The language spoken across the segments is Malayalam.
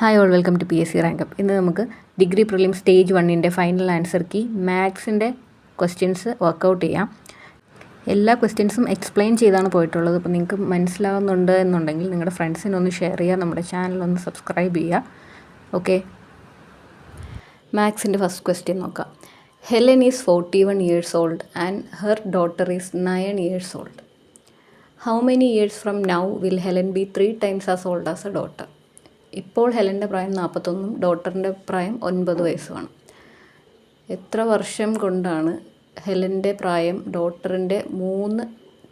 Hi all welcome to P S C rank up ഇന്ന് നമുക്ക് ഡിഗ്രി പ്രിലിം സ്റ്റേജ് വണ്ണിന്റെ ഫൈനൽ ആൻസർ കീ മാത്സിന്റെ ക്വസ്റ്റ്യൻസ് വർക്കൗട്ട് ചെയ്യാം. എല്ലാ ക്വസ്റ്റ്യൻസും എക്സ്പ്ലെയിൻ ചെയ്താണ് പോയിട്ടുള്ളത്. അപ്പോൾ നിങ്ങൾക്ക് മനസ്സിലാവുന്നുണ്ട് എന്നുണ്ടെങ്കിൽ നിങ്ങളുടെ ഫ്രണ്ട്സിനൊന്ന് ഷെയർ ചെയ്യുക നമ്മുടെ ചാനൽ ഒന്ന് സബ്സ്ക്രൈബ് ചെയ്യുക. ഓക്കെ മാത്സിന്റെ ഫസ്റ്റ് ക്വസ്റ്റ്യൻ നോക്കാം. Helen is forty one years old and her daughter is nine years old how many years from now will Helen be three times as old as a daughter ഇപ്പോൾ ഹെലന്റെ പ്രായം നാൽപ്പത്തൊന്നും ഡോട്ടറിന്റെ പ്രായം ഒൻപത് വയസ്സുമാണ്. എത്ര വർഷം കൊണ്ടാണ് ഹെലന്റെ പ്രായം ഡോട്ടറിന്റെ മൂന്ന്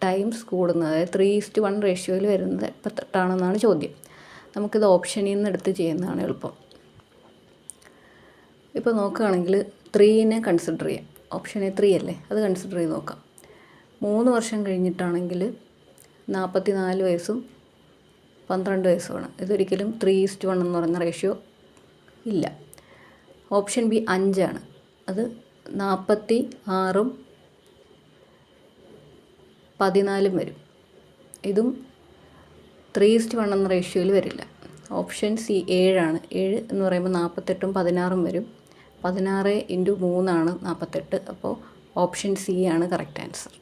ടൈംസ് കൂടുന്നത്? അതായത് ത്രീ ഈസ്റ്റ് വൺ റേഷ്യോയിൽ വരുന്നത് എപ്പത്തെട്ടാണെന്നാണ് ചോദ്യം. നമുക്കിത് ഓപ്ഷനിൽ നിന്ന് എടുത്ത് ചെയ്യുന്നതാണ് എളുപ്പം. ഇപ്പോൾ നോക്കുകയാണെങ്കിൽ ത്രീനെ കൺസിഡർ ചെയ്യാം. ഓപ്ഷൻ എ ത്രീ അല്ലേ? അത് കൺസിഡർ ചെയ്ത് നോക്കാം. മൂന്ന് വർഷം കഴിഞ്ഞിട്ടാണെങ്കിൽ നാൽപ്പത്തി നാല് വയസ്സും പന്ത്രണ്ട് വയസ്സുമാണ് ഇതൊരിക്കലും ത്രീ ഈസ്റ്റ് വൺ എന്ന് പറയുന്ന റേഷ്യോ ഇല്ല. ഓപ്ഷൻ ബി അഞ്ചാണ്. അത് നാൽപ്പത്തി ആറും പതിനാലും വരും. ഇതും ത്രീ ഈസ്റ്റ് വൺ എന്ന റേഷ്യോയിൽ വരില്ല. ഓപ്ഷൻ സി ഏഴാണ്. ഏഴ് എന്ന് പറയുമ്പോൾ നാൽപ്പത്തെട്ടും പതിനാറും വരും. പതിനാറ് ഇന്റു മൂന്നാണ് നാൽപ്പത്തെട്ട് അപ്പോൾ ഓപ്ഷൻ സി ആണ് കറക്റ്റ് ആൻസർ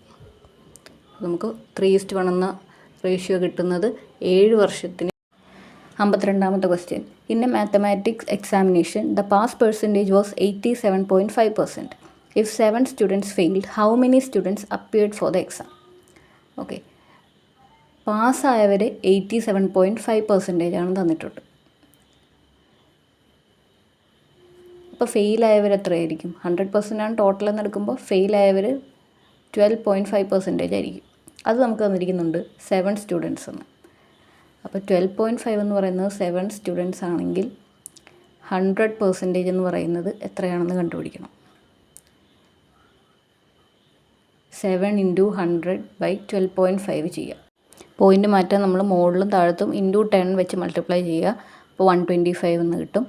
നമുക്ക് ത്രീ ഈസ്റ്റ് വൺ എന്ന റേഷ്യോ കിട്ടുന്നത് ഏഴ് വർഷത്തിന്. അമ്പത്തിരണ്ടാമത്തെ question in a mathematics examination the pass percentage was eighty seven point five percent if seven students failed how many students appeared for the exam okay പാസ്സായവർ eighty seven point five percentage ആണ് തന്നിട്ടുണ്ട്. അപ്പോൾ ഫെയിലായവർ എത്രയായിരിക്കും? ഹൺഡ്രഡ് പെർസെന്റ് ആണ് ടോട്ടൽ എന്ന് എടുക്കുമ്പോൾ ഫെയിലായവർ ട്വൽവ് പോയിന്റ് ഫൈവ് പെർസെന്റേജ് ആയിരിക്കും. അത് നമുക്ക് തന്നിരിക്കുന്നുണ്ട് സെവൻ സ്റ്റുഡൻസ് എന്ന്. അപ്പോൾ ട്വൽവ് പോയിന്റ് ഫൈവ് എന്ന് പറയുന്നത് സെവൻ സ്റ്റുഡൻസ് ആണെങ്കിൽ ഹൺഡ്രഡ് പെർസെന്റേജ് എന്ന് പറയുന്നത് എത്രയാണെന്ന് കണ്ടുപിടിക്കണം. Seven into hundred by twelve point five ചെയ്യുക. പോയിന്റ് മാറ്റാൻ നമ്മൾ മുകളിലും താഴത്തും ഇന്റു ടെൻ വെച്ച് മൾട്ടിപ്ലൈ ചെയ്യുക. അപ്പോൾ വൺ ട്വന്റി ഫൈവ് എന്ന് കിട്ടും.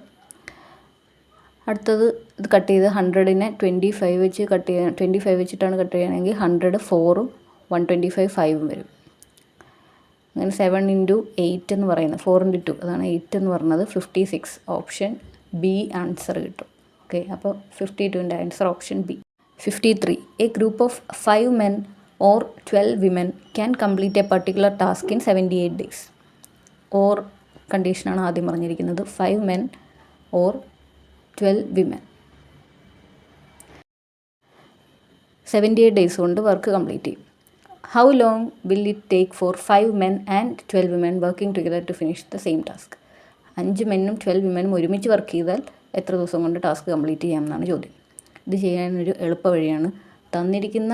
അടുത്തത് ഇത് കട്ട് ചെയ്ത് ഹൺഡ്രഡിനെ ട്വന്റി ഫൈവ് വെച്ച് കട്ട് ചെയ്യാൻ ട്വന്റി ഫൈവ് വെച്ചിട്ടാണ് കട്ട് ചെയ്യുകയാണെങ്കിൽ ഹൺഡ്രഡ് ഫോറും വൺ ട്വന്റി ഫൈവ് ഫൈവും വരും. അങ്ങനെ സെവൻ ഇന്റു എയ്റ്റ് എന്ന് പറയുന്നത് ഫോർ ഇന്റു ടു അതാണ് എയ്റ്റ് എന്ന് പറയുന്നത് fifty six option B answer കിട്ടും. ഓക്കെ അപ്പോൾ ഫിഫ്റ്റി ടുവിന്റെ answer option B. Fifty three a group of five men or twelve women can complete a particular task in seventy eight days. Or കണ്ടീഷനാണ് ആദ്യം പറഞ്ഞിരിക്കുന്നത് five men or twelve women. Seventy eight days കൊണ്ട് വർക്ക് കംപ്ലീറ്റ് ചെയ്യും. How long will it take for five men and twelve women working together to finish the same task അഞ്ച് മെന്നും ട്വൽവ് വിമനും ഒരുമിച്ച് വർക്ക് ചെയ്താൽ എത്ര ദിവസം കൊണ്ട് ടാസ്ക് കംപ്ലീറ്റ് ചെയ്യാമെന്നാണ് ചോദ്യം. ഇത് ചെയ്യാനൊരു എളുപ്പ വഴിയാണ്. തന്നിരിക്കുന്ന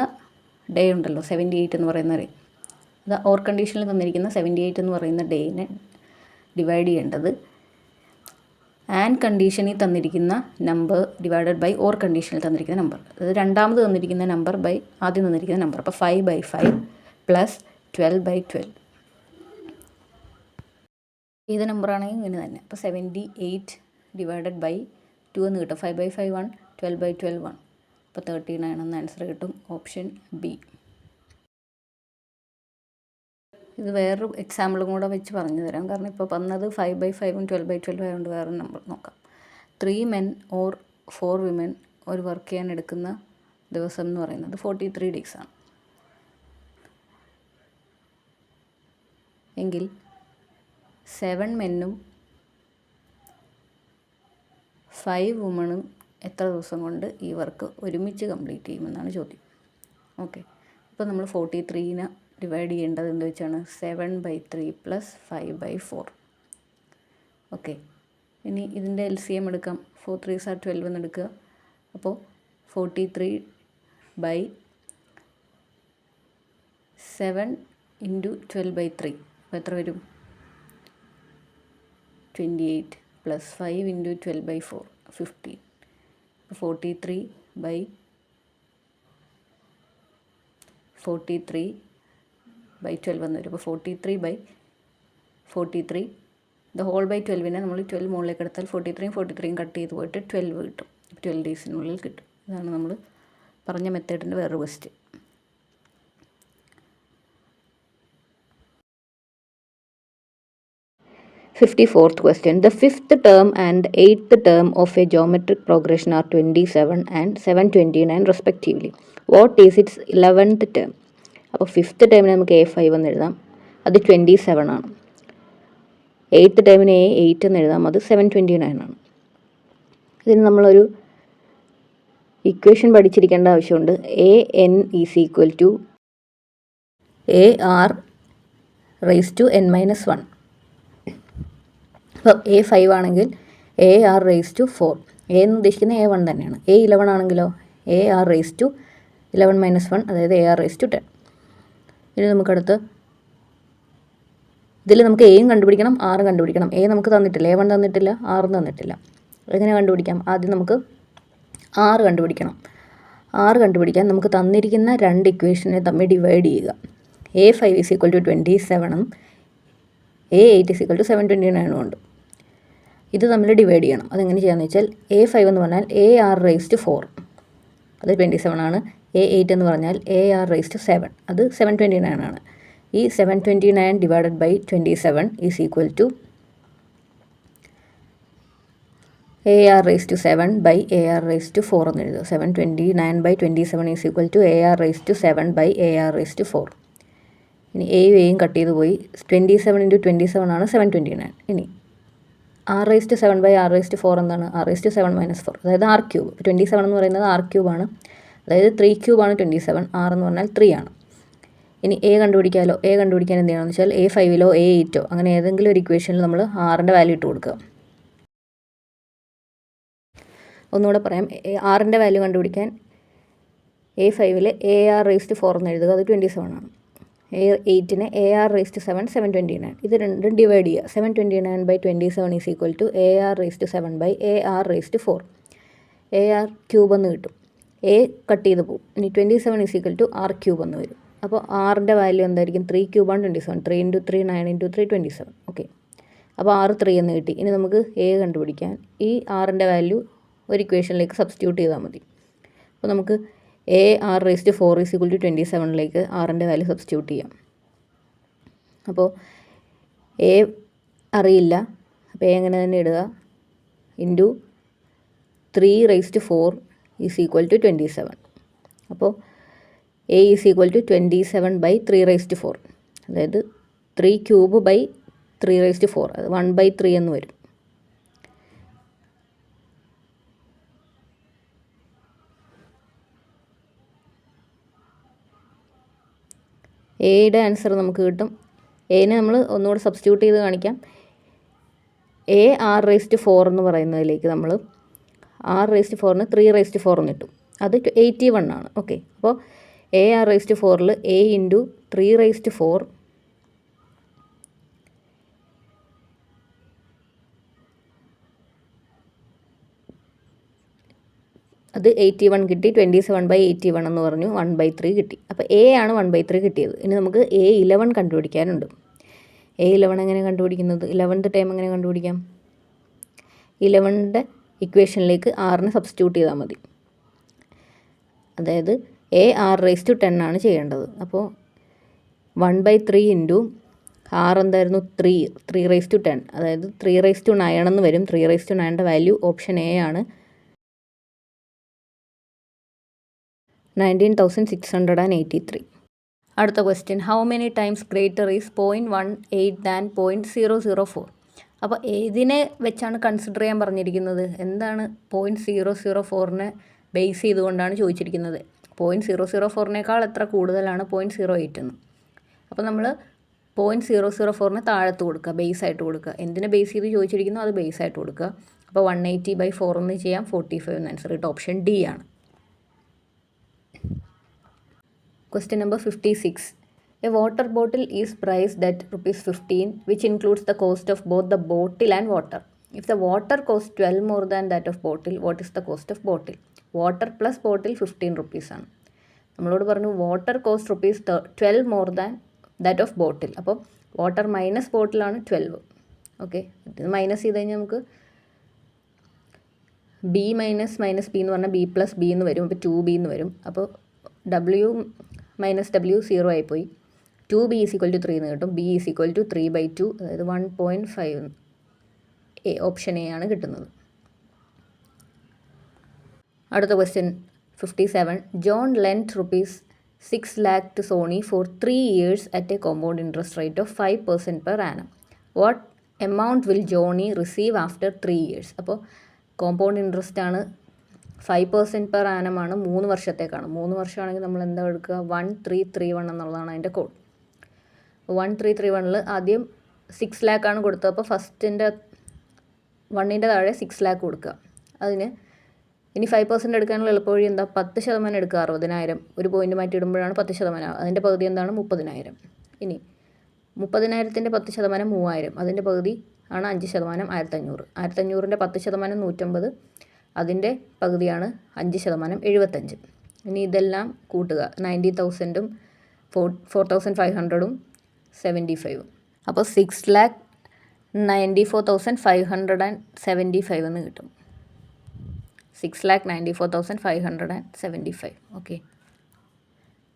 ഡേ ഉണ്ടല്ലോ സെവന്റി എയ്റ്റ് എന്ന് പറയുന്ന ഡേ അത് ഓർ കണ്ടീഷനിൽ തന്നിരിക്കുന്ന സെവന്റി എയ്റ്റ് എന്ന് പറയുന്ന ഡേനെ ഡിവൈഡ് ചെയ്യേണ്ടത് ആൻഡ് കണ്ടീഷനിൽ തന്നിരിക്കുന്ന നമ്പർ ഡിവൈഡഡ് ബൈ ഓർ കണ്ടീഷനിൽ തന്നിരിക്കുന്ന നമ്പർ അതായത് രണ്ടാമത് തന്നിരിക്കുന്ന നമ്പർ ബൈ ആദ്യം തന്നിരിക്കുന്ന നമ്പർ അപ്പോൾ five by five plus twelve by twelve ഏത് നമ്പറാണെങ്കിൽ ഇങ്ങനെ തന്നെ. അപ്പോൾ seventy eight divided by two എന്ന് കിട്ടും. Five by five one twelve by twelve one അപ്പോൾ തേർട്ടി നയൻ ആൻസർ കിട്ടും. ഓപ്ഷൻ ബി ഇത് വേറൊരു എക്സാമ്പിളും കൂടെ വെച്ച് പറഞ്ഞു തരാം. കാരണം ഇപ്പോൾ വന്നത് ഫൈവ് ബൈ ഫൈവും ട്വൽവ് ബൈ ട്വൽവ് ആയതുകൊണ്ട് വേറെ നമ്പർ നോക്കാം. Three men or four women ഒരു വർക്ക് ചെയ്യാൻ എടുക്കുന്ന ദിവസം എന്ന് പറയുന്നത് ഫോർട്ടി ത്രീ ഡേയ്സ് ആണ്. എങ്കിൽ സെവൻ മെന്നും ഫൈവ് വുമണും എത്ര ദിവസം കൊണ്ട് ഈ വർക്ക് ഒരുമിച്ച് കംപ്ലീറ്റ് ചെയ്യുമെന്നാണ് ചോദ്യം. ഓക്കെ ഇപ്പോൾ നമ്മൾ ഫോർട്ടി ത്രീനെ ഡിവൈഡ് ചെയ്യേണ്ടത് എന്ത് വെച്ചാണ് seven by three plus five by four okay ഇനി ഇതിന്റെ എൽ സി എം എടുക്കാം. ഫോർ ത്രീ സാർ ട്വൽവ് എന്ന് എടുക്കുക. അപ്പോൾ forty three by seven into twelve by three അപ്പോൾ എത്ര വരും? Twenty eight plus five into twelve by four fifteen forty three by forty three by twelve എന്ന് വരും അപ്പോൾ forty three by forty three the whole by ട്വൽവിനെ നമ്മൾ ട്വൽവ് മുകളിലേക്ക് എടുത്താൽ ഫോർട്ടി ത്രീയും ഫോർട്ടി ത്രീയും കട്ട് ചെയ്ത് പോയിട്ട് ട്വൽവ് കിട്ടും ട്വൽവ് ഡേയ്സിനുള്ളിൽ കിട്ടും ഇതാണ് നമ്മൾ പറഞ്ഞ മെത്തേഡിന്റെ വേറൊരു question 54th question. The fifth term and eighth term of a geometric progression are 27 and 729 respectively. What is its 11th term? അപ്പോൾ ഫിഫ്ത്ത് ടേമിന് നമുക്ക് എ ഫൈവ് എന്ന് എഴുതാം. അത് ട്വന്റി സെവൻ ആണ് എയ്ത്ത് ടേമിന് എ എയ്റ്റ് എന്ന് എഴുതാം. അത് സെവൻ ട്വന്റി നയൻ ആണ്. ഇതിന് നമ്മളൊരു ഇക്വേഷൻ പഠിച്ചിരിക്കേണ്ട ആവശ്യമുണ്ട്. A N is equal to A R raise to N minus one അപ്പോൾ എ ഫൈവ് ആണെങ്കിൽ A R raise to four A എന്ന് ഉദ്ദേശിക്കുന്നത് എ വൺ തന്നെയാണ്. എ ഇലവൺ ആണെങ്കിലോ? A R raise to eleven minus one അതായത് A R raise to ten ഇനി നമുക്കടുത്ത് ഇതിൽ നമുക്ക് എയും കണ്ടുപിടിക്കണം ആറും കണ്ടുപിടിക്കണം. എ നമുക്ക് തന്നിട്ടില്ല. എ വൺ തന്നിട്ടില്ല ആറും തന്നിട്ടില്ല. എങ്ങനെ കണ്ടുപിടിക്കാം? ആദ്യം നമുക്ക് ആറ് കണ്ടുപിടിക്കണം. ആറ് കണ്ടുപിടിക്കാൻ നമുക്ക് തന്നിരിക്കുന്ന രണ്ട് ഇക്വേഷനെ തമ്മിൽ ഡിവൈഡ് ചെയ്യുക. A five is equal to twenty സെവനും A eight is equal to seven twenty നയനും ഉണ്ട്. ഇത് തമ്മിൽ ഡിവൈഡ് ചെയ്യണം. അതെങ്ങനെ ചെയ്യാമെന്ന് വെച്ചാൽ എ ഫൈവ് എന്ന് പറഞ്ഞാൽ a r raised to four അത് ട്വന്റി സെവൻ ആണ്. എ എയ്റ്റ് എന്ന് പറഞ്ഞാൽ a r raised to seven അത് സെവൻ ട്വന്റി നയൻ ആണ്. ഈ seven twenty nine divided by twenty seven is equal to a r raised to seven by a r raised to four എന്ന് എഴുതുക. Seven twenty nine by twenty seven is equal to a r raised to seven by a r raised to four ഇനി എയും എയും കട്ട് ചെയ്ത് പോയി. Twenty seven into twenty seven ആണ് സെവൻ ട്വന്റി നയൻ ഇനി r raised to seven by r raised to four എന്താണ്? R raised to seven minus four അതായത് ആർ ക്യൂബ് ട്വന്റി സെവൻ എന്ന് പറയുന്നത് ആർ ക്യൂബാണ് അതായത് ത്രീ ക്യൂബാണ് ട്വന്റി സെവൻ ആർ എന്ന് പറഞ്ഞാൽ ത്രീ ആണ്. ഇനി എ കണ്ടുപിടിക്കാമല്ലോ എ കണ്ടുപിടിക്കാൻ എന്ത് ചെയ്യണമെന്ന് വെച്ചാൽ എ ഫൈവിലോ എ എയ്റ്റോ അങ്ങനെ ഏതെങ്കിലും ഒരു ഇക്വേഷനിൽ നമ്മൾ ആറിന്റെ വാല്യൂ ഇട്ട് കൊടുക്കുക. ഒന്നുകൂടെ പറയാം. ആറിന്റെ വാല്യൂ കണ്ടുപിടിക്കാൻ എ ഫൈവിൽ എ ആർ റേസ്റ്റ് ഫോർ എന്ന് എഴുതുക. അത് ട്വന്റി സെവൻ ആണ് A എയ്റ്റിന് a r raised seven seven twenty nine ഇത് രണ്ടും ഡിവൈഡ് ചെയ്യുക. Seven twenty nine by twenty seven is equal to a r raised seven by a r raised four a r cube എന്ന് കിട്ടും. എ കട്ട് ചെയ്ത് പോകും. ഇനി twenty seven is equal to r cube എന്ന് വരും. അപ്പോൾ ആറിന്റെ വാല്യൂ എന്തായിരിക്കും? Three ക്യൂബാണ് twenty seven three into three nine into three twenty seven okay അപ്പോൾ ആറ് ത്രീ എന്ന് കിട്ടി. ഇനി നമുക്ക് എ കണ്ടുപിടിക്കാൻ ഈ ആറിന്റെ വാല്യൂ ഒരു ഇക്വേഷനിലേക്ക് സബ്സ്റ്റിറ്റ്യൂട്ട് ചെയ്താൽ മതി. അപ്പോൾ നമുക്ക് a r raise to four is equal to twenty സെവനിലേക്ക് ആറിന്റെ വാല്യൂ സബ്സ്റ്റിറ്റ്യൂട്ട് ചെയ്യാം. അപ്പോൾ എ അറിയില്ല. അപ്പോൾ എ എങ്ങനെ തന്നെ ഇടുക? Into three raise to four is equal to twenty seven അപ്പോൾ a is equal to twenty seven by three raised four അതായത് three cube by three raised four അത് വൺ ബൈ ത്രീ എന്ന് വരും. എയുടെ ആൻസർ നമുക്ക് കിട്ടും. എനെ നമ്മൾ ഒന്നുകൂടെ സബ്സ്റ്റിറ്റ്യൂട്ട് ചെയ്ത് കാണിക്കാം. എ ആർ റേസ്റ്റ് ഫോർ എന്ന് പറയുന്നതിലേക്ക് നമ്മൾ ആർ റേസ്റ്റ് ഫോറിന് ത്രീ റേസ്റ്റ് ഫോർ എന്ന് കിട്ടും. അത് എയ്റ്റി വൺ ആണ്. ഓക്കെ അപ്പോൾ എ ആർ റേസ്റ്റ് ഫോറിൽ a into three raised four അത് എയ്റ്റി വൺ കിട്ടി twenty seven by eighty one എന്ന് പറഞ്ഞു വൺ ബൈ ത്രീ കിട്ടി. അപ്പോൾ എ ആണ് വൺ ബൈ ത്രീ കിട്ടിയത്. ഇനി നമുക്ക് എ ഇലവൻ കണ്ടുപിടിക്കാനുണ്ട്. എ ഇലവൻ എങ്ങനെ കണ്ടുപിടിക്കുന്നത്? ഇലവൻത്ത് ടൈം എങ്ങനെ കണ്ടുപിടിക്കാം? ഇലവന്റെ ഇക്വേഷനിലേക്ക് ആറിന് സബ്സ്റ്റിറ്റ്യൂട്ട് ചെയ്താൽ മതി. അതായത് a r raise to ten ആണ് ചെയ്യേണ്ടത്. അപ്പോൾ one by three into r എന്തായിരുന്നു? Three three raise to ten അതായത് ത്രീ റേസ് ടു നയൻ എന്ന് വരും. ത്രീ റേസ് ടു നയന്റെ വാല്യൂ ഓപ്ഷൻ എ ആണ്. Nineteen thousand six hundred and eighty three അടുത്ത question how many times greater is point one eight than point zero zero four അപ്പോൾ ഏതിനെ വെച്ചാണ് കൺസിഡർ ചെയ്യാൻ പറഞ്ഞിരിക്കുന്നത്? എന്താണ് പോയിന്റ് സീറോ സീറോ ഫോറിനെ ബേസ് ചെയ്തുകൊണ്ടാണ് ചോദിച്ചിരിക്കുന്നത്. പോയിന്റ് സീറോ സീറോ ഫോറിനേക്കാൾ എത്ര കൂടുതലാണ് പോയിന്റ് സീറോ എയ്റ്റ് എന്ന്? അപ്പോൾ നമ്മൾ പോയിന്റ് സീറോ സീറോ ഫോറിന് താഴത്ത് കൊടുക്കുക ബേസ് ആയിട്ട് കൊടുക്കുക. എന്തിനെ ബേസ് ചെയ്ത് ചോദിച്ചിരിക്കുന്നു? അത് ബേസ് ആയിട്ട് കൊടുക്കുക. അപ്പോൾ വൺ എയ്റ്റി ബൈ ഫോർ എന്ന് ചെയ്യാം. ഫോർട്ടി ഫൈവ് എന്ന് ആൻസർ കിട്ടും. ഓപ്ഷൻ ഡി ആണ്. Question number 56. A water bottle is priced at rupees 15, which includes the cost of both the bottle and water. If the water costs 12 more than that of bottle, what is the cost of bottle? Water plus bottle 15 rupees ആണ് നമ്മളോട് പറഞ്ഞു water cost rupees twelve more than that of bottle അപ്പോൾ വാട്ടർ മൈനസ് ബോട്ടിലാണ് ട്വൽവ് ഓക്കെ ഇത് മൈനസ് ചെയ്ത് കഴിഞ്ഞാൽ നമുക്ക് ബി മൈനസ് മൈനസ് ബി എന്ന് പറഞ്ഞാൽ ബി പ്ലസ് ബി എന്ന് വരും അപ്പോൾ ടു ബി എന്ന് വരും അപ്പോൾ ഡബ്ല്യു മൈനസ് ഡബ്ല്യു സീറോ ആയിപ്പോയി two B is equal to three എന്ന് കിട്ടും. B is equal to three by two അതായത് one point five A option A ആണ് കിട്ടുന്നത്. അടുത്ത question fifty seven John lent rupees six lakh to Sony for three years at a compound interest rate of five percent per annum what amount will Johnny receive after three years അപ്പോൾ കോമ്പൗണ്ട് ഇൻട്രസ്റ്റ് ആണ് ഫൈവ് പെർസെന്റ് പെർ ആനമാണ് മൂന്ന് വർഷത്തേക്കാണ്. മൂന്ന് വർഷമാണെങ്കിൽ നമ്മൾ എന്താ എടുക്കുക? വൺ ത്രീ ത്രീ വൺ എന്നുള്ളതാണ് അതിന്റെ കോഡ് വൺ ത്രീ ത്രീ വണ്ണിൽ ആദ്യം സിക്സ് ലാക്കാണ് കൊടുത്തത്. അപ്പോൾ ഫസ്റ്റിന്റെ വണ്ണിന്റെ താഴെ സിക്സ് ലാക്ക് കൊടുക്കുക. അതിന് ഇനി ഫൈവ് പെർസെന്റ് എടുക്കാനുള്ള എളുപ്പവഴി എന്താ? പത്ത് ശതമാനം എടുക്കുക. അറുപതിനായിരം. ഒരു പോയിന്റ് മാറ്റി ഇടുമ്പോഴാണ് പത്ത് ശതമാനം. അതിന്റെ പകുതി എന്താണ്? മുപ്പതിനായിരം. ഇനി മുപ്പതിനായിരത്തിന്റെ പത്ത് ശതമാനം മൂവായിരം. അതിന്റെ പകുതി ആണ് അഞ്ച് ശതമാനം ആയിരത്തഞ്ഞൂറ്. ആയിരത്തഞ്ഞൂറിന്റെ പത്ത് ശതമാനം നൂറ്റമ്പത്. അതിന്റെ പകുതിയാണ് അഞ്ച് ശതമാനം എഴുപത്തഞ്ച്. ഇനി ഇതെല്ലാം കൂട്ടുക. നയന്റി തൗസൻഡും ഫോർ ഫോർ തൗസൻഡ് ഫൈവ് ഹൺഡ്രഡും സെവന്റി ഫൈവ് അപ്പോൾ six lakh ninety four thousand five hundred and seventy five എന്ന് കിട്ടും. Six lakh ninety four thousand five hundred and seventy five okay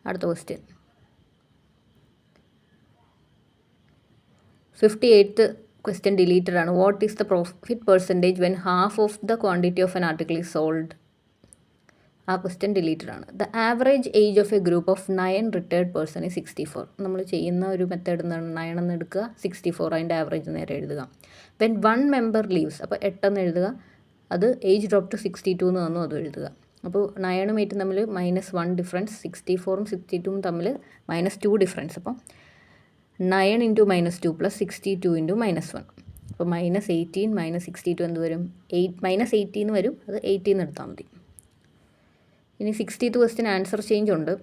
അടുത്ത question fifty eighth question deleted ആണ്. What is the profit percentage when half of the quantity of an article is sold ആ ക്വസ്റ്റ്യൻ ഡിലീറ്റഡ് ആണ്. The average age of a group of nine retired person ഈ സിക്സ്റ്റി ഫോർ നമ്മൾ ചെയ്യുന്ന ഒരു മെത്തേഡ് എന്താണ്? നയൻ എന്ന് എടുക്കുക സിക്സ്റ്റി ഫോർ അതിന്റെ ആവറേജ് നേരെ എഴുതുക. വെൻ വൺ മെമ്പർ ലീവ്സ് അപ്പോൾ എട്ടെന്ന് എഴുതുക അത് age drop to sixty two എന്ന് തന്നു അത് എഴുതുക. അപ്പോൾ നയനും എയ്റ്റും തമ്മിൽ മൈനസ് വൺ ഡിഫറൻസ് സിക്സ്റ്റി ഫോറും സിക്സ്റ്റി ടുവും തമ്മിൽ മൈനസ് ടു ഡിഫറൻസ് അപ്പം nine into minus two plus sixty two into minus one അപ്പോൾ minus eighteen minus sixty two എന്ത് വരും? എയ്റ്റ് മൈനസ് എയ്റ്റീൻ വരും. അത് എയ്റ്റീൻ എടുത്താൽ മതി. ഇനി സിക്സ്റ്റീത്ത് ക്വസ്റ്റ്യൻ ആൻസർ ചേഞ്ച് ഉണ്ട്.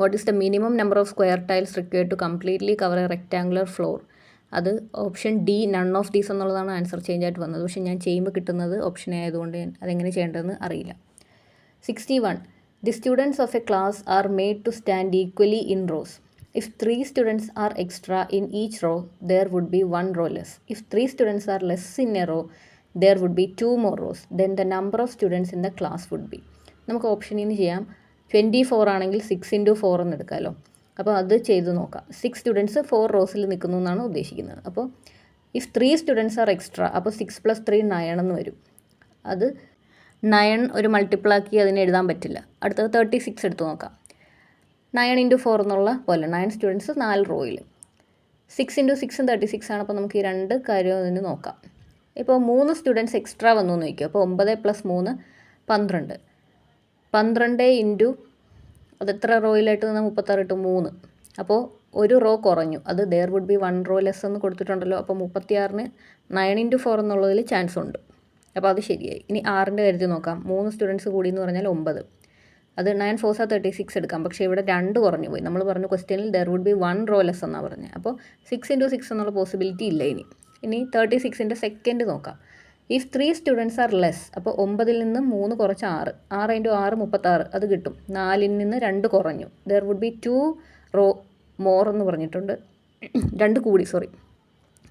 What is the minimum number of square tiles required to completely cover a rectangular floor അത് option D none of these എന്നുള്ളതാണ് ആൻസർ ചേഞ്ച് ആയിട്ട് വന്നത്. പക്ഷേ ഞാൻ ചെയ്യുമ്പോൾ കിട്ടുന്നത് ഓപ്ഷൻ ആയതുകൊണ്ട് അതെങ്ങനെ ചെയ്യേണ്ടതെന്ന് അറിയില്ല. Sixty one the students of a class are made to stand equally in rows if three students are extra in each row there would be one row less if three students are less in a row there would be two more rows then the number of students in the class would be നമുക്ക് ഓപ്ഷനിൽ നിന്ന് ചെയ്യാം. ട്വന്റി ഫോർ ആണെങ്കിൽ സിക്സ് ഇന്റു ഫോർ എന്ന് എടുക്കാമല്ലോ അപ്പോൾ അത് ചെയ്ത് നോക്കാം. സിക്സ് സ്റ്റുഡൻസ് ഫോർ റോസിൽ നിൽക്കുന്നു എന്നാണ് ഉദ്ദേശിക്കുന്നത്. അപ്പോൾ if three students are extra അപ്പോൾ സിക്സ് പ്ലസ് ത്രീ നയൺ എന്ന് വരും. അത് നയൺ ഒരു മൾട്ടിപ്ലാക്കി അതിനെ എഴുതാൻ പറ്റില്ല. അടുത്തത് തേർട്ടി സിക്സ് എടുത്ത് നോക്കാം. നയൺ ഇന്റു ഫോർ എന്നുള്ള പോലെ നയൻ സ്റ്റുഡൻസ് നാല് റോയിൽ സിക്സ് ഇന്റു സിക്സും തേർട്ടി സിക്സ് ആണ്. അപ്പോൾ നമുക്ക് ഈ രണ്ട് കാര്യം അതിന് നോക്കാം. ഇപ്പോൾ മൂന്ന് സ്റ്റുഡൻസ് എക്സ്ട്രാ വന്നു എന്ന് അപ്പോൾ ഒമ്പത് പ്ലസ് മൂന്ന് പന്ത്രണ്ട്. പന്ത്രണ്ട് ഇന്റു അത് എത്ര റോയിലായിട്ട് നിന്ന് മുപ്പത്താറ് ഇട്ടു മൂന്ന്. അപ്പോൾ ഒരു റോ കുറഞ്ഞു. അത് there would be one row less എന്ന് കൊടുത്തിട്ടുണ്ടല്ലോ. അപ്പോൾ മുപ്പത്തിയാറിന് നയൻ ഇന്റു ഫോർ എന്നുള്ളതിൽ ചാൻസ് ഉണ്ട്. അപ്പോൾ അത് ശരിയായി. ഇനി ആറിന്റെ കാര്യത്തിൽ നോക്കാം. മൂന്ന് സ്റ്റുഡൻസ് കൂടി എന്ന് പറഞ്ഞാൽ ഒമ്പത്. അത് nine four sir thirty six എടുക്കാം. പക്ഷേ ഇവിടെ രണ്ട് കുറഞ്ഞു പോയി. നമ്മൾ പറഞ്ഞു ക്വസ്റ്റ്യനിൽ there would be one row less എന്നാണ് പറഞ്ഞത് അപ്പോൾ സിക്സ് ഇന്റു സിക്സ് എന്നുള്ള പോസിബിലിറ്റി ഇല്ല ഇനി. ഇനി തേർട്ടി സിക്സിന്റെ സെക്കൻഡ് നോക്കാം. If three students are less അപ്പോൾ ഒമ്പതിൽ നിന്ന് മൂന്ന് കുറച്ച് ആറ്. ആറ് ഇന്റു ആറ് മുപ്പത്താറ് അത് കിട്ടും. നാലിൽ നിന്ന് രണ്ട് കുറഞ്ഞു. There would be two row more എന്ന് പറഞ്ഞിട്ടുണ്ട്. രണ്ട് കൂടി സോറി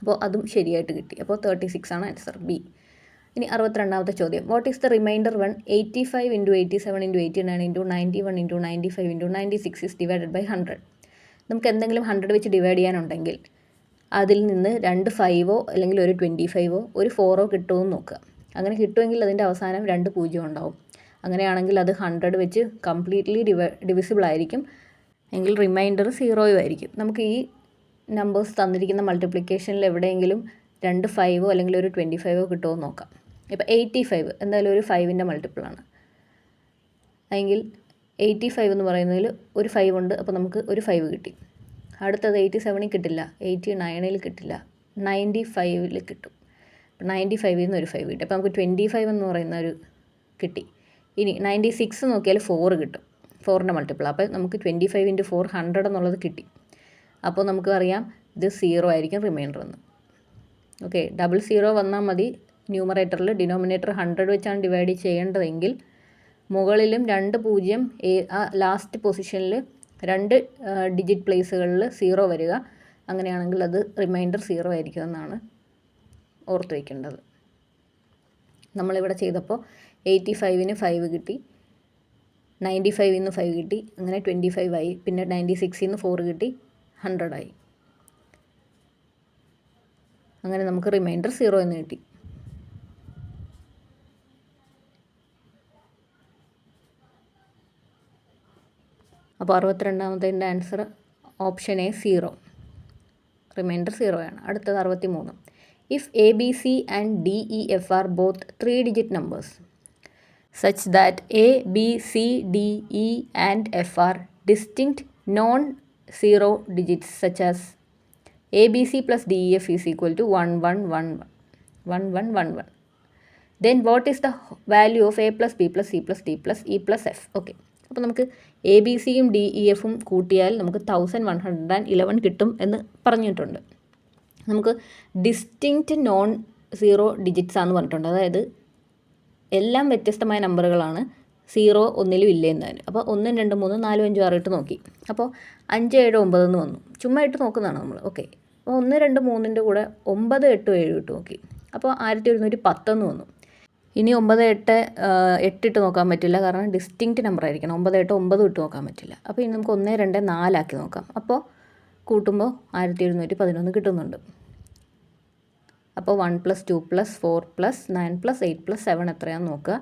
അപ്പോൾ അതും ശരിയായിട്ട് കിട്ടി. അപ്പോൾ തേർട്ടി സിക്സ് ആണ് ആൻസർ ബി ഇനി അറുപത്തിരണ്ടാമത്തെ ചോദ്യം. What is the reminder one eighty five into eighty seven into eighty nine into ninety one into ninety five into ninety six is divided by hundred നമുക്ക് എന്തെങ്കിലും ഹൺഡ്രഡ് വെച്ച് ഡിവൈഡ് ചെയ്യാനുണ്ടെങ്കിൽ അതിൽ നിന്ന് രണ്ട് ഫൈവോ അല്ലെങ്കിൽ ഒരു ട്വന്റി ഫൈവോ ഒരു ഫോറോ കിട്ടുമോ എന്ന് നോക്കുക. അങ്ങനെ കിട്ടുമെങ്കിൽ അതിന്റെ അവസാനം രണ്ട് പൂജ്യം ഉണ്ടാവും. അങ്ങനെയാണെങ്കിൽ അത് ഹൺഡ്രഡ് വെച്ച് കംപ്ലീറ്റ്ലി ഡിവ ഡിവിസിബിൾ ആയിരിക്കും. എങ്കിൽ റിമൈൻഡർ സീറോയും ആയിരിക്കും. നമുക്ക് ഈ നമ്പേഴ്സ് തന്നിരിക്കുന്ന മൾട്ടിപ്ലിക്കേഷനിൽ എവിടെയെങ്കിലും രണ്ട് ഫൈവോ അല്ലെങ്കിൽ ഒരു ട്വന്റി ഫൈവോ കിട്ടുമോ എന്ന് നോക്കാം. ഇപ്പോൾ എയ്റ്റി ഫൈവ് എന്തായാലും ഒരു ഫൈവിന്റെ മൾട്ടിപ്പിളാണ് എങ്കിൽ എയ്റ്റി ഫൈവ് എന്ന് പറയുന്നതിൽ ഒരു ഫൈവ് ഉണ്ട് അപ്പോൾ നമുക്ക് ഒരു ഫൈവ് കിട്ടി. അടുത്തത് എയ്റ്റി സെവനിൽ കിട്ടില്ല. എയ്റ്റി നയനിൽ കിട്ടില്ല. നയന്റി ഫൈവിൽ കിട്ടും. നയന്റി ഫൈവിൽ നിന്ന് ഒരു ഫൈവ് കിട്ടും. അപ്പോൾ നമുക്ക് ട്വന്റി ഫൈവ് എന്ന് പറയുന്ന ഒരു കിട്ടി. ഇനി നയന്റി സിക്സ് നോക്കിയാൽ ഫോർ കിട്ടും. ഫോറിന്റെ മൾട്ടിപ്പിൾ അപ്പോൾ നമുക്ക് twenty five into four hundred എന്നുള്ളത് കിട്ടി. അപ്പോൾ നമുക്ക് അറിയാം ഇത് സീറോ ആയിരിക്കും റിമൈൻഡർ എന്ന്. ഓക്കെ ഡബിൾ സീറോ വന്നാൽ മതി. ന്യൂമറേറ്ററിൽ ഡിനോമിനേറ്റർ ഹൺഡ്രഡ് വെച്ചാണ് ഡിവൈഡ് ചെയ്യേണ്ടതെങ്കിൽ മുകളിലും രണ്ട് പൂജ്യം ആ ലാസ്റ്റ് പൊസിഷനിൽ രണ്ട് ഡിജിറ്റ് പ്ലേസുകളിൽ സീറോ വരിക. അങ്ങനെയാണെങ്കിൽ അത് റിമൈൻഡർ സീറോ ആയിരിക്കും എന്നാണ് ഓർത്ത് വയ്ക്കേണ്ടത് നമ്മളിവിടെ ചെയ്തപ്പോൾ എയ്റ്റി ഫൈവിന് ഫൈവ് കിട്ടി. നയന്റി ഫൈവിൽ നിന്ന് ഫൈവ് കിട്ടി. അങ്ങനെ ട്വന്റി ഫൈവ് ആയി. പിന്നെ നയന്റി സിക്സിൽ നിന്ന് ഫോർ കിട്ടി ഹൺഡ്രഡായി അങ്ങനെ നമുക്ക് റിമൈൻഡർ സീറോ എന്ന് കിട്ടി. അപ്പോൾ അറുപത്തിരണ്ടാമത്തതിന്റെ answer option A zero reminder zero ആണ്. അടുത്തത് അറുപത്തി മൂന്ന് if a b c and d e f are both three digit numbers such that a b c d e and f are distinct non zero digits such as a b c plus d e f is equal to one one one one one one one then what is the value of a plus b plus c plus d plus e plus f okay അപ്പോൾ നമുക്ക് എ ബി സിയും ഡി ഇ എഫും കൂട്ടിയാൽ നമുക്ക് thousand one hundred and eleven കിട്ടും എന്ന് പറഞ്ഞിട്ടുണ്ട്. നമുക്ക് ഡിസ്റ്റിങ്റ്റ് നോൺ സീറോ ഡിജിറ്റ്സ് ആണെന്ന് പറഞ്ഞിട്ടുണ്ട്. അതായത് എല്ലാം വ്യത്യസ്തമായ നമ്പറുകളാണ് സീറോ ഒന്നിലും ഇല്ല എന്നതിന് അപ്പോൾ ഒന്നും രണ്ട് മൂന്ന് നാലും അഞ്ചും ആറ് ഇട്ട് നോക്കി. അപ്പോൾ അഞ്ച് ഏഴ് ഒമ്പത് എന്ന് വന്നു. ചുമ്മാ ഇട്ട് നോക്കുന്നതാണ് നമ്മൾ. ഓക്കെ അപ്പോൾ ഒന്ന് രണ്ട് മൂന്നിന്റെ കൂടെ ഒമ്പത് എട്ട് ഏഴ് ഇട്ട് നോക്കി. അപ്പോൾ ആയിരത്തി ഒരുന്നൂറ്റി പത്തെന്ന് വന്നു. ഇനി ഒമ്പത് എട്ട് ഇട്ട് നോക്കാൻ പറ്റില്ല. കാരണം ഡിസ്റ്റിങ്ക്റ്റ് നമ്പർ ആയിരിക്കണം. ഒമ്പത് എട്ട് ഒമ്പത് ഇട്ട് നോക്കാൻ പറ്റില്ല. അപ്പോൾ ഇനി നമുക്ക് ഒന്ന് രണ്ട് നാലാക്കി നോക്കാം. അപ്പോൾ കൂട്ടുമ്പോൾ ആയിരത്തി എഴുന്നൂറ്റി പതിനൊന്ന് കിട്ടുന്നുണ്ട്. അപ്പോൾ one plus two plus four plus nine plus eight plus seven എത്രയാണെന്ന് നോക്കുക.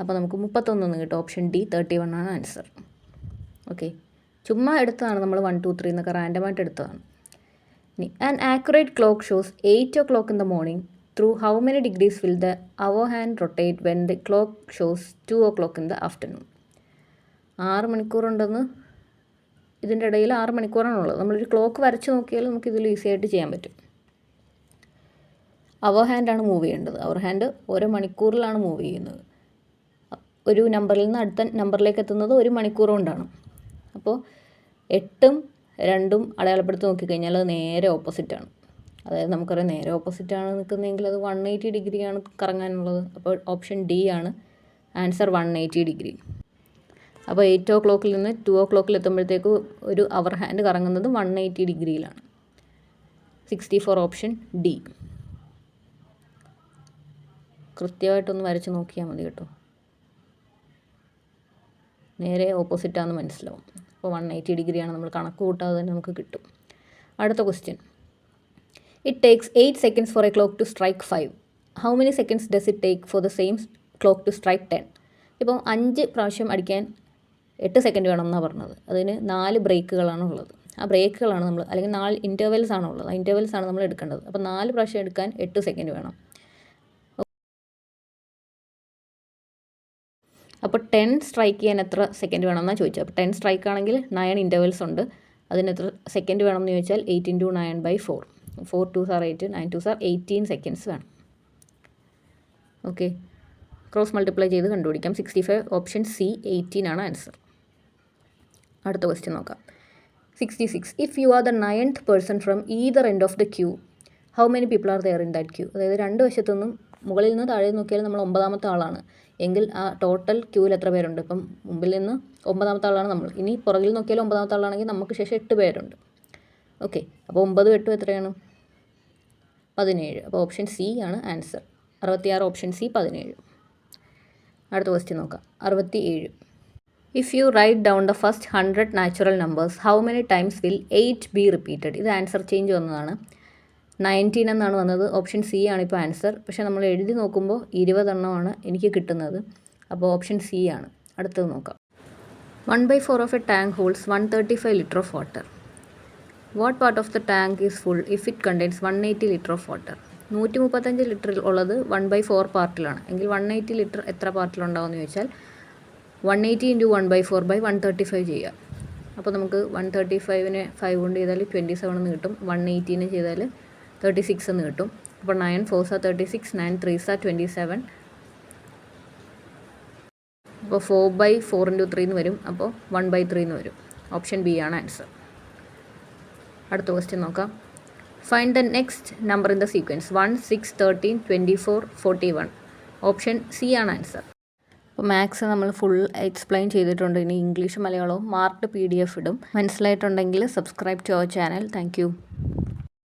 അപ്പോൾ നമുക്ക് മുപ്പത്തൊന്നൊന്ന് കിട്ടും. ഓപ്ഷൻ ഡി തേർട്ടി വൺ ആണ് ആൻസർ ഓക്കെ ചുമ്മാ എടുത്തതാണ് നമ്മൾ വൺ ടു ത്രീ എന്നൊക്കെ റാൻഡമായിട്ട് എടുത്തതാണ്. ഇനി an accurate clock shows eight o'clock in the morning through how many degrees will the hour hand rotate when the clock shows two o'clock in the afternoon ആറ് മണിക്കൂറുണ്ടെന്ന് ഇതിന്റെ ഇടയിൽ ആറ് മണിക്കൂറാണുള്ളത് നമ്മളൊരു ക്ലോക്ക് വരച്ച് നോക്കിയാൽ നമുക്ക് ഇതിൽ ഈസി ആയിട്ട് ചെയ്യാൻ പറ്റും. അവർ ഹാൻഡാണ് മൂവ് ചെയ്യേണ്ടത്. അവർ ഹാൻഡ് ഓരോ മണിക്കൂറിലാണ് മൂവ് ചെയ്യുന്നത്. ഒരു നമ്പറിൽ നിന്ന് അടുത്ത നമ്പറിലേക്ക് എത്തുന്നത് ഒരു മണിക്കൂർ കൊണ്ടാണ്. അപ്പോൾ എട്ടും രണ്ടും അടയാളപ്പെടുത്തി നോക്കിക്കഴിഞ്ഞാൽ അത് നേരെ ഓപ്പോസിറ്റാണ് അതായത് നമുക്കറിയാം നേരെ ഓപ്പോസിറ്റാണ് നിൽക്കുന്നതെങ്കിൽ അത് വൺ എയ്റ്റി ഡിഗ്രിയാണ് കറങ്ങാനുള്ളത്. അപ്പോൾ ഓപ്ഷൻ ഡി ആണ്. ആൻസർ വൺ എയ്റ്റി ഡിഗ്രി അപ്പോൾ എയ്റ്റ് ഓ ക്ലോക്കിൽ നിന്ന് ടു ഓ ക്ലോക്കിൽ എത്തുമ്പോഴത്തേക്ക് ഒരു അവർ ഹാൻഡ് കറങ്ങുന്നത് വൺ എയ്റ്റി ഡിഗ്രിയിലാണ് സിക്സ്റ്റി ഫോർ ഓപ്ഷൻ ഡി കൃത്യമായിട്ടൊന്ന് വരച്ച് നോക്കിയാൽ മതി കേട്ടോ. നേരെ ഓപ്പോസിറ്റാണെന്ന് മനസ്സിലാവും. അപ്പോൾ വൺ എയ്റ്റി ഡിഗ്രിയാണ് നമ്മൾ കണക്ക് കൂട്ടാതെ തന്നെ നമുക്ക് കിട്ടും. അടുത്ത question it takes eight seconds for a clock to strike five how many seconds does it take for the same clock to strike ten ഇപ്പം അഞ്ച് പ്രാവശ്യം അടിക്കാൻ എട്ട് സെക്കൻഡ് വേണം എന്നാണ് പറഞ്ഞത്. അതിന് നാല് ബ്രേക്കുകളാണ് ഉള്ളത്. ആ ബ്രേക്കുകളാണ് നമ്മൾ അല്ലെങ്കിൽ നാല് ഇന്റർവെൽസ് ആണ് ഉള്ളത്. ആ ഇന്റർവെൽസ് ആണ് നമ്മൾ എടുക്കേണ്ടത്. അപ്പോൾ നാല് പ്രാവശ്യം എടുക്കാൻ എട്ട് സെക്കൻഡ് വേണം. അപ്പോൾ ടെൻ സ്ട്രൈക്ക് ചെയ്യാൻ എത്ര സെക്കൻഡ് വേണമെന്നാണ് ചോദിച്ചത്. അപ്പോൾ ടെൻ സ്ട്രൈക്ക് ആണെങ്കിൽ നയൻ ഇന്റർവെൽസ് ഉണ്ട്. അതിന് എത്ര സെക്കൻഡ് വേണമെന്ന് ചോദിച്ചാൽ eight into nine by four four two sir eight nine to sir eighteen seconds വേണം. ഓക്കെ ക്രോസ് മൾട്ടിപ്ലൈ ചെയ്ത് കണ്ടുപിടിക്കാം. Sixty five option C eighteen ആണ് ആൻസർ അടുത്ത ക്വസ്റ്റ്യൻ നോക്കാം. Sixty six if you are the ninth person from either end of the queue how many people are there in that queue അതായത് രണ്ട് വശത്തുനിന്നും മുകളിൽ നിന്ന് താഴെ നോക്കിയാൽ നമ്മൾ ഒമ്പതാമത്തെ ആളാണ്. എങ്കിൽ ആ ടോട്ടൽ ക്യൂവിൽ എത്ര പേരുണ്ട്? ഇപ്പം മുമ്പിൽ നിന്ന് ഒമ്പതാമത്തെ ആളാണ് നമ്മൾ. ഇനി പുറകിൽ നോക്കിയാൽ ഒമ്പതാമത്തെ ആളാണെങ്കിൽ നമുക്ക് ശേഷം എട്ട് പേരുണ്ട്. ഓക്കെ അപ്പോൾ ഒമ്പതും എട്ടും എത്രയാണ്? പതിനേഴ്. അപ്പോൾ ഓപ്ഷൻ സി ആണ് ആൻസർ. അറുപത്തിയാറ് ഓപ്ഷൻ സി പതിനേഴ്. അടുത്ത ക്വസ്റ്റ്യൻ നോക്കാം. അറുപത്തി ഏഴ് if you write down the first hundred natural numbers how many times will eight be repeated ഇത് ആൻസർ ചേഞ്ച് വന്നതാണ്. നയന്റീൻ എന്നാണ് വന്നത്. ഓപ്ഷൻ സി ആണ് ഇപ്പോൾ ആൻസർ. പക്ഷേ നമ്മൾ എഴുതി നോക്കുമ്പോൾ ഇരുപതെണ്ണമാണ് എനിക്ക് കിട്ടുന്നത്. അപ്പോൾ ഓപ്ഷൻ സി ആണ്. അടുത്തത് നോക്കാം. One by four of a tank holds one thirty five litre of water what part of the tank is full if it contains one eighty litre of water നൂറ്റി മുപ്പത്തഞ്ച് ലിറ്ററിൽ ഉള്ളത് വൺ ബൈ ഫോർ പാർട്ടിലാണ് എങ്കിൽ വൺ എയ്റ്റി ലിറ്റർ എത്ര പാർട്ടിലുണ്ടാവുമെന്ന് ചോദിച്ചാൽ one eighty into one by four by one thirty five ചെയ്യുക. അപ്പോൾ നമുക്ക് വൺ തേർട്ടി ഫൈവിന് ഫൈവ് കൊണ്ട് ചെയ്താൽ ട്വന്റി സെവൻ എന്ന് കിട്ടും. വൺ എയ്റ്റീന് ചെയ്താൽ തേർട്ടി സിക്സ് എന്ന് കിട്ടും. അപ്പോൾ nine four sir thirty six nine three sir twenty seven അപ്പോൾ four by four into three എന്ന് വരും. അപ്പോൾ വൺ ബൈ ത്രീ എന്ന് വരും. ഓപ്ഷൻ ബി ആണ് ആൻസർ അടുത്ത ക്വസ്റ്റ്യൻ നോക്കാം. Find the next number in the sequence one six thirteen twenty four forty one option C ആണ് ആൻസർ അപ്പോൾ മാത്സ് നമ്മൾ ഫുൾ എക്സ്പ്ലെയിൻ ചെയ്തിട്ടുണ്ട്. ഇനി ഇംഗ്ലീഷ് മലയാളവും മാർക്ക്ഡ് പി ഡി എഫ് ഇടും. മനസ്സിലായിട്ടുണ്ടെങ്കിൽ subscribe to our channel thank